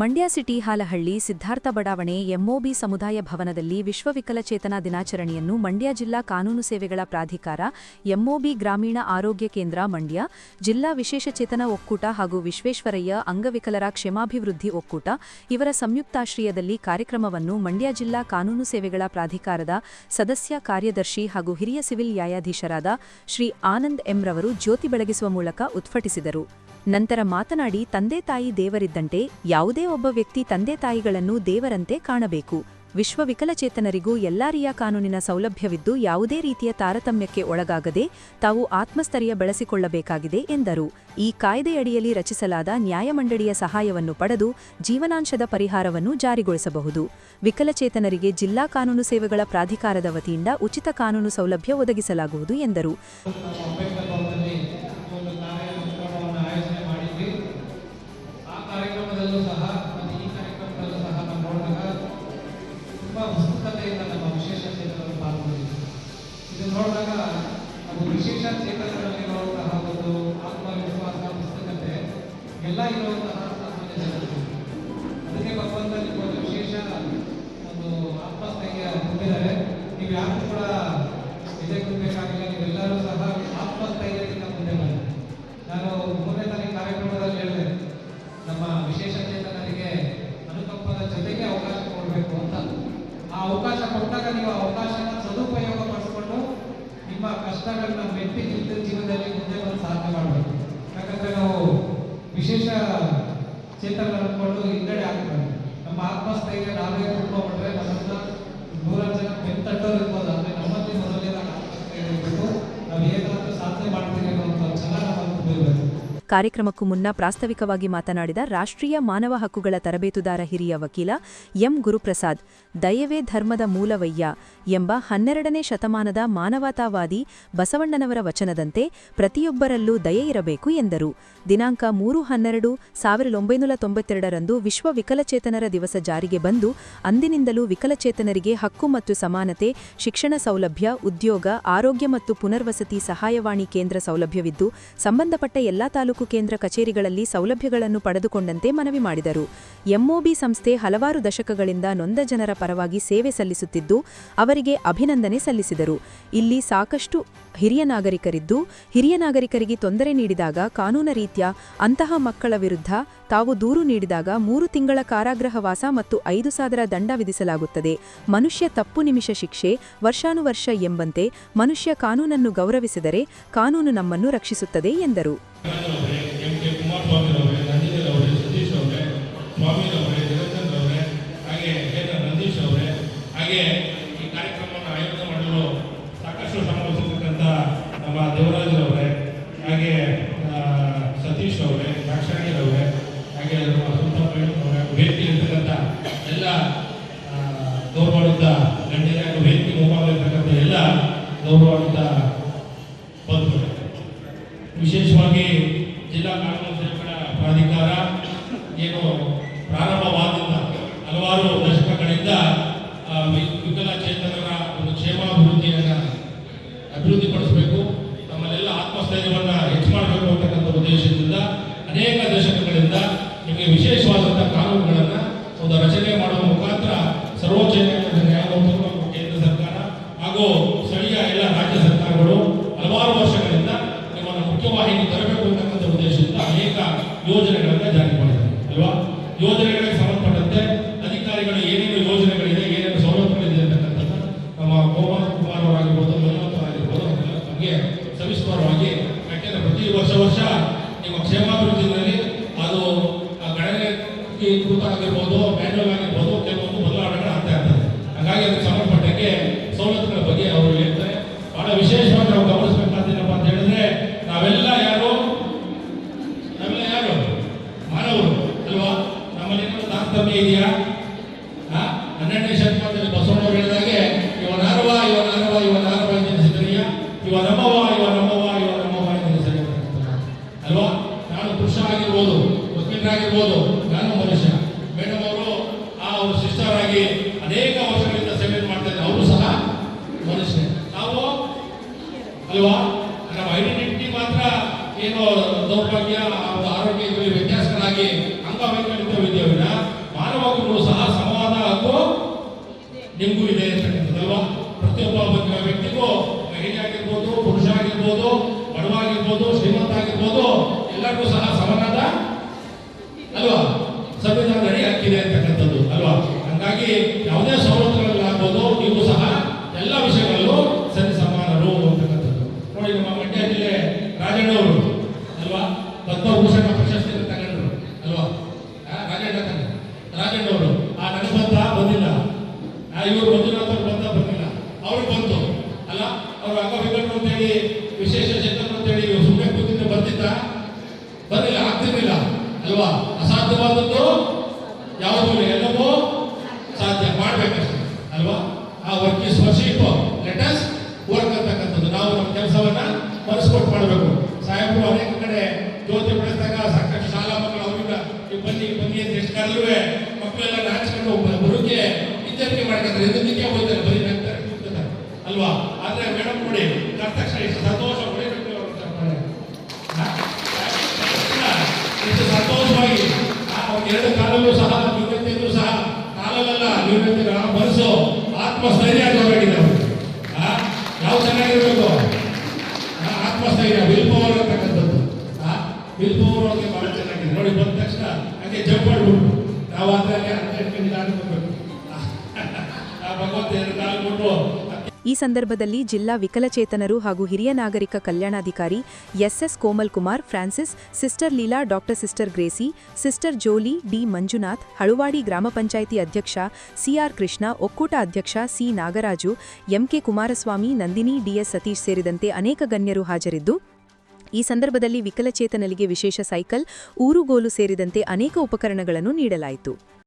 Mandya city Halahalli Siddhartha ಬಡಾವಣೆ ಎಂಒಬಿ ಸಮುದಾಯ ಭವನದಲ್ಲಿ ವಿಶ್ವವಿಕಲಚೇತನ ದಿನಾಚರಣೆಯನ್ನು ಮಂಡ್ಯ ಜಿಲ್ಲಾ ಕಾನೂನು ಸೇವೆಗಳ ಪ್ರಾಧಿಕಾರ, ಎಂಒಬಿ ಗ್ರಾಮೀಣ ಆರೋಗ್ಯ ಕೇಂದ್ರ ಮಂಡ್ಯ, ಜಿಲ್ಲಾ ವಿಶೇಷಚೇತನ ಒಕ್ಕೂಟ ಹಾಗೂ ವಿಶ್ವೇಶ್ವರಯ್ಯ ಅಂಗವಿಕಲರ ಕ್ಷೇಮಾಭಿವೃದ್ಧಿ ಒಕ್ಕೂಟ ಇವರ ಸಂಯುಕ್ತಾಶ್ರಯದಲ್ಲಿ ಕಾರ್ಯಕ್ರಮವನ್ನು ಮಂಡ್ಯ ಜಿಲ್ಲಾ ಕಾನೂನು ಸೇವೆಗಳ ಪ್ರಾಧಿಕಾರದ ಸದಸ್ಯ ಕಾರ್ಯದರ್ಶಿ ಹಾಗೂ ಹಿರಿಯ ಸಿವಿಲ್ ನ್ಯಾಯಾಧೀಶರಾದ ಶ್ರೀ ಆನಂದ್ ಎಂರವರು ಜ್ಯೋತಿ ಬೆಳಗಿಸುವ ಮೂಲಕ ಉದ್ಘಾಟಿಸಿದರು. ನಂತರ ಮಾತನಾಡಿ, ತಂದೆ ತಾಯಿ ದೇವರಿದ್ದಂತೆ ಯಾವುದೇ ಒಬ್ಬ ವ್ಯಕ್ತಿ ತಂದೆ ತಾಯಿಗಳನ್ನು ದೇವರಂತೆ ಕಾಣಬೇಕು. ವಿಶ್ವ ವಿಕಲಚೇತನರಿಗೂ ಎಲ್ಲಾರಿಯ ಕಾನೂನಿನ ಸೌಲಭ್ಯವಿದ್ದು ಯಾವುದೇ ರೀತಿಯ ತಾರತಮ್ಯಕ್ಕೆ ಒಳಗಾಗದೆ ತಾವು ಆತ್ಮಸ್ಥರ್ಯ ಬೆಳೆಸಿಕೊಳ್ಳಬೇಕಾಗಿದೆ ಎಂದರು. ಈ ಕಾಯ್ದೆಯಡಿಯಲ್ಲಿ ರಚಿಸಲಾದ ನ್ಯಾಯಮಂಡಳಿಯ ಸಹಾಯವನ್ನು ಪಡೆದು ಜೀವನಾಂಶದ ಪರಿಹಾರವನ್ನು ಜಾರಿಗೊಳಿಸಬಹುದು. ವಿಕಲಚೇತನರಿಗೆ ಜಿಲ್ಲಾ ಕಾನೂನು ಸೇವೆಗಳ ಪ್ರಾಧಿಕಾರದ ವತಿಯಿಂದ ಉಚಿತ ಕಾನೂನು ಸೌಲಭ್ಯ ಒದಗಿಸಲಾಗುವುದು ಎಂದರು. ಯಾರು ಕೂಡ ಇದಕ್ಕೆ ಬೇಕಾಗಿಲ್ಲ ನೀವೆಲ್ಲರೂ ಸಹ ಆತ್ಮಸ್ಥೈರ್ಯದಿಂದ ಮುಂದೆ ಬನ್ನಿ ನಾನು ಮೂರನೇ ತಾರೀಕು ಕಾರ್ಯಕ್ರಮದಲ್ಲಿ ಹೇಳಿದೆ ನಮ್ಮ ವಿಶೇಷ ಚೇತನರಿಗೆ ಅನುಕಂಪದ ಜೊತೆಗೆ ಅವಕಾಶ ಕೊಡಬೇಕು ಅಂತ ಆ ಅವಕಾಶ ಕೊಟ್ಟಾಗ ನೀವು ಆ ಅವಕಾಶನ ಸದುಪಯೋಗ ಪಡಿಸ್ಕೊಂಡು ನಿಮ್ಮ ಕಷ್ಟಗಳನ್ನ ಮೆಟ್ಟಿ ನಿಂತು ಜೀವನದಲ್ಲಿ ಮುಂದೆ ಬಂದು ಸಾಧನೆ ಮಾಡಬೇಕು ಯಾಕಂದ್ರೆ ನಾವು ವಿಶೇಷ ಚೇತನ ಅನ್ಕೊಂಡು ಹಿನ್ನಡೆ ಆಗ್ತದೆ ನಮ್ಮ ಆತ್ಮಸ್ಥೈರ್ಯ ನಾವೇ ಕುತ್ಕೊಂಡ್ಬಿಟ್ರೆ ನಮ್ಮನ್ನ ನೂರಾರು ಜನ ನಮ್ಮಲ್ಲಿ ಇರಬೇಕು ನಾವು ಏನಾದ್ರೂ ಸಾಧನೆ ಮಾಡ್ತೀವಿ ಅನ್ನೋ ಛಲ ನಮ್ಮಲ್ಲಿ ತುಂಬಿರ್ಬೇಕು ಕಾರ್ಯಕ್ರಮಕ್ಕೂ ಮುನ್ನ ಪ್ರಾಸ್ತಾವಿಕವಾಗಿ ಮಾತನಾಡಿದ ರಾಷ್ಟ್ರೀಯ ಮಾನವ ಹಕ್ಕುಗಳ ತರಬೇತುದಾರ ಹಿರಿಯ ವಕೀಲ ಎಂ ಗುರುಪ್ರಸಾದ್, ದಯವೇ ಧರ್ಮದ ಮೂಲವಯ್ಯ ಎಂಬ ಹನ್ನೆರಡನೇ ಶತಮಾನದ ಮಾನವತಾವಾದಿ ಬಸವಣ್ಣನವರ ವಚನದಂತೆ ಪ್ರತಿಯೊಬ್ಬರಲ್ಲೂ ದಯೆ ಇರಬೇಕು ಎಂದರು. ದಿನಾಂಕ ಮೂರು ಹನ್ನೆರಡು ಸಾವಿರದ ಒಂಬೈನೂರ ತೊಂಬತ್ತೆರಡರಂದು ವಿಶ್ವ ವಿಕಲಚೇತನರ ದಿವಸ ಜಾರಿಗೆ ಬಂದು ಅಂದಿನಿಂದಲೂ ವಿಕಲಚೇತನರಿಗೆ ಹಕ್ಕು ಮತ್ತು ಸಮಾನತೆ, ಶಿಕ್ಷಣ ಸೌಲಭ್ಯ, ಉದ್ಯೋಗ, ಆರೋಗ್ಯ ಮತ್ತು ಪುನರ್ವಸತಿ ಸಹಾಯವಾಣಿ ಕೇಂದ್ರ ಸೌಲಭ್ಯವಿದ್ದು, ಸಂಬಂಧಪಟ್ಟ ಎಲ್ಲಾ ತಾಲೂಕು ಕೇಂದ್ರ ಕಚೇರಿಗಳಲ್ಲಿ ಸೌಲಭ್ಯಗಳನ್ನು ಪಡೆದುಕೊಂಡಂತೆ ಮನವಿ ಮಾಡಿದರು. ಎಂಒಬಿ ಸಂಸ್ಥೆ ಹಲವಾರು ದಶಕಗಳಿಂದ ನೊಂದ ಜನರ ಪರವಾಗಿ ಸೇವೆ ಸಲ್ಲಿಸುತ್ತಿದ್ದು, ಅವರಿಗೆ ಅಭಿನಂದನೆ ಸಲ್ಲಿಸಿದರು. ಇಲ್ಲಿ ಸಾಕಷ್ಟು ಹಿರಿಯ ನಾಗರಿಕರಿದ್ದು, ಹಿರಿಯ ನಾಗರಿಕರಿಗೆ ತೊಂದರೆ ನೀಡಿದಾಗ ಕಾನೂನ ರೀತ್ಯ, ಅಂತಹ ಮಕ್ಕಳ ವಿರುದ್ಧ ತಾವು ದೂರು ನೀಡಿದಾಗ ಮೂರು ತಿಂಗಳ ಕಾರಾಗೃಹವಾಸ ಮತ್ತು ಐದು ಸಾವಿರ ದಂಡ ವಿಧಿಸಲಾಗುತ್ತದೆ. ಮನುಷ್ಯ ತಪ್ಪು ನಿಮಿಷ ಶಿಕ್ಷೆ, ವರ್ಷಾನುವರ್ಷ ಎಂಬಂತೆ ಮನುಷ್ಯ ಕಾನೂನನ್ನು ಗೌರವಿಸಿದರೆ ಕಾನೂನು ನಮ್ಮನ್ನು ರಕ್ಷಿಸುತ್ತದೆ ಎಂದರು. ಹಾಗೆ ಈ ಕಾರ್ಯಕ್ರಮವನ್ನು ಆಯೋಜನೆ ಮಾಡಲು ಸಾಕಷ್ಟು ಶ್ರಮ ನಮ್ಮ ದೇವರಾಜರವರೇ ಹಾಗೆ ಸತೀಶ್ ಅವರೇ ಅವರೇ ಹಾಗೆ ನಮ್ಮ ಸುಂದರ ಭೇಟಿ ಇರ್ತಕ್ಕಂಥ ಎಲ್ಲ ಆ, ಗಣ್ಯರ ಭೇಟಿ ಮುಂಭಾಗದಲ್ಲಿರ್ತಕ್ಕಂಥ ಎಲ್ಲ ಗೌರವಾನ್ವಿತ ಬಂಧುಗಳು. ವಿಶೇಷವಾಗಿ ಜಿಲ್ಲಾ ಕಾನೂನು ಸೇವೆಗಳ ಪ್ರಾಧಿಕಾರ ಏನು ಪ್ರಾರಂಭವಾದ ಹಲವಾರು ದಶಕಗಳಿಂದ ವಿಕಲಚೇತನರ ಒಂದು ಕ್ಷೇಮಾಭಿವೃದ್ಧಿಯನ್ನು ಅಭಿವೃದ್ಧಿಪಡಿಸಬೇಕು. ನಮ್ಮಲ್ಲೆಲ್ಲ ಆತ್ಮಸ್ಥೈರ್ಯವನ್ನು ಹೆಚ್ಚು ಮಾಡಬೇಕು ಅಂತಕ್ಕಂಥ ಉದ್ದೇಶದಿಂದ, ಅನೇಕ ದಶಕಗಳಿಂದ ನಿಮಗೆ ವಿಶೇಷವಾದಂಥ ಕಾನೂನುಗಳನ್ನು ಒಂದು ರಚನೆ ಮಾಡುವ ಮುಖಾಂತರ ಸರ್ವೋಚ್ಚ ನ್ಯಾಯಾಲಯದ ನ್ಯಾಯಮೂರ್ತಿಗಳು ಕೇಂದ್ರ ಸರ್ಕಾರ ಹಾಗೂ ಸ್ಥಳೀಯ ಎಲ್ಲ ರಾಜ್ಯ ಸರ್ಕಾರಗಳು ಹಲವಾರು ವರ್ಷಗಳಿಂದ ನಿಮ್ಮನ್ನು ಮುಖ್ಯವಾಹಿನಿ ತರಬೇಕು ಅಂತಕ್ಕಂಥ ಉದ್ದೇಶದಿಂದ ಅನೇಕ ಯೋಜನೆಗಳನ್ನು ಜಾರಿ ಸವಿಸ್ತಾರವಾಗಿ ಯಾಕೆಂದರೆ ಪ್ರತಿ ವರ್ಷ ವರ್ಷ ನಿಮ್ಮ ಕ್ಷೇಮಾಭಿವೃದ್ಧಿಯಲ್ಲಿ ಅದು ಗಣನೆ ಕೃತ ಆಗಿರ್ಬೋದು ಇರ್ಬೋದು ನಾನು ಮನುಷ್ಯ. ಮೇಡಮ್ ಅವರು ಆ ಒಂದು ಸಿಸ್ಟರ್ ಆಗಿ ಅನೇಕ ವರ್ಷಗಳಿಂದ ಸೇವೆ ಮಾಡ್ತಾ ಇದ್ದಾರೆ. ಅವರು ಸಹ ಮನುಷ್ಯ. ನಾವು ಅಲ್ವಾ? ನಮ್ಮ ಐಡೆಂಟಿಟಿ ಮಾತ್ರ ಏನು ದೌರ್ಭಾಗ್ಯ ಆರೋಗ್ಯ ವ್ಯತ್ಯಾಸಗಳಾಗಿ ಅಂಗವೈಕಲ್ಯವಿದ್ದೇವಿನ ಮಾನವ ಸಹ ಸಂವಾದ ಹಾಗೂ ನಿಮಗೂ ಹಂಗಾಗಿ ಯಾವುದೇ ಸವಲತ್ತುಗಳಲ್ಲಾಗ್ಬೋದು ನೀವು ಸಹ ಎಲ್ಲ ವಿಷಯಗಳಲ್ಲೂ ಸರಿ ಸಮಾನರು ಅಂತಕ್ಕಂಥದ್ದು. ನೋಡಿ, ನಮ್ಮ ಮಂಡ್ಯ ಜಿಲ್ಲೆ ರಾಜಣ್ಣವರು, ಅಲ್ವಾ? ಪದ್ಮಭೂಷಣ ಪ್ರಶಸ್ತಿ ತಗೊಂಡ್ರು, ಅಲ್ವಾ? ರಾಜಣ್ಣ. ರಾಜಣ್ಣವರು, ಆ ನನಗೆ ಬಂತ ಬಂದಿಲ್ಲ ಇವರು ಮಂಜುನಾಥ್ ಅವ್ರು ಬಂದ ಬಂದಿಲ್ಲ. ಅವ್ರಿಗೆ ಬಂತು, ಅಲ್ಲ? ಅವರು ಅಂಗವಿಕಲರು ಅಂತೇಳಿ, ವಿಶೇಷ ಚೇತನರು ಅಂತೇಳಿ ಸುಮ್ಮನೆ ಕೂತಿದ್ದು ಬರ್ತಿದ್ದ ಬರಲಿಲ್ಲ ಆಗ್ತಿರ್ಲಿಲ್ಲ, ಅಲ್ವಾ? ಅಸಾಧ್ಯವಾದದ್ದು ಯಾವುದು ಎಲ್ಲವೂ ಅಲ್ವಾ ಆ ವರ್ಕ್ ಇಸ್ ಲೆಟ್ ಆಸ್ಟ್ ವರ್ಕ್ ಅಂತಕ್ಕಂಥದ್ದು. ನಾವು ನಮ್ಮ ಕೆಲಸವನ್ನ ಮನಸ್ಕೊಟ್ಟು ಮಾಡಬೇಕು. ಸಾಹೇಬರು ಅನೇಕ ಕಡೆ ಜ್ಯೋತಿ ಬೆಳೆಸಿದಾಗ ಸಾಕಷ್ಟು ಶಾಲಾ ಮಕ್ಕಳು ಅವರಿಂದ ಬನ್ನಿ ಬನ್ನಿ ಅಂತ ಎಷ್ಟು ಕರೆದ್ರು ಮಕ್ಕಳೆಲ್ಲ ನಾಚಿಕೊಂಡು ಬರೋಕೆ ಹಿಂಜರಿಕೆ ಮಾಡ್ಕೊಂತಾರೆ. ಇದಕ್ಕೆ ಹೋಗ್ತಾರೆ. ಬರೀ ನಗ್ತಾರೆ ಕೂತ್ಕೊತಾರೆ. ಅಲ್ವಾ? ಆದ್ರೆ ಮೇಡಮ್ ನೋಡಿ ಕರೆದ ತಕ್ಷಣ ಯಾವ ಚೆನ್ನಾಗಿರ್ಬೇಕು ಆ, ಆತ್ಮಸ್ಥೈರ್ಯ ವಿಲ್ ಪವರ್ ಅಂತಕ್ಕಂಥದ್ದು ವಿಲ್ ಪವರ್ ಅವ್ರಿಗೆ ಬಹಳ ಚೆನ್ನಾಗಿದೆ ನೋಡಿ ಬಂದ ತಕ್ಷಣ ಹಾಗೆ ಜಂಪ್ ಮಾಡ್ಬಿಟ್ಟು ನಾವು ಆದ್ರೆ ಹಾಗೆ ಹನ್ನೆರಡು ಗಂಟೆ ಆಡ್ಬೇಕು ಆ ಭಗವಂತ ಎರಡು ಕಾಲು ಕೊಟ್ಟು ಈ ಸಂದರ್ಭದಲ್ಲಿ ಜಿಲ್ಲಾ ವಿಕಲಚೇತನರು ಹಾಗೂ ಹಿರಿಯ ನಾಗರಿಕ ಕಲ್ಯಾಣಾಧಿಕಾರಿ S S Komal Kumar Francis sister Leela, doctor sister Gracie, sister Jolly D Manjunath, Haluvadi ಗ್ರಾಮ ಪಂಚಾಯಿತಿ ಅಧ್ಯಕ್ಷ ಸಿಆರ್ ಕೃಷ್ಣ, ಒಕ್ಕೂಟ ಅಧ್ಯಕ್ಷ C Nagaraju, M K Kumaraswamy, Nandini D S Satish ಸೇರಿದಂತೆ ಅನೇಕ ಗಣ್ಯರು ಹಾಜರಿದ್ದು, ಈ ಸಂದರ್ಭದಲ್ಲಿ ವಿಕಲಚೇತನರಿಗೆ ವಿಶೇಷ ಸೈಕಲ್, ಊರುಗೋಲು ಸೇರಿದಂತೆ ಅನೇಕ ಉಪಕರಣಗಳನ್ನು ನೀಡಲಾಯಿತು.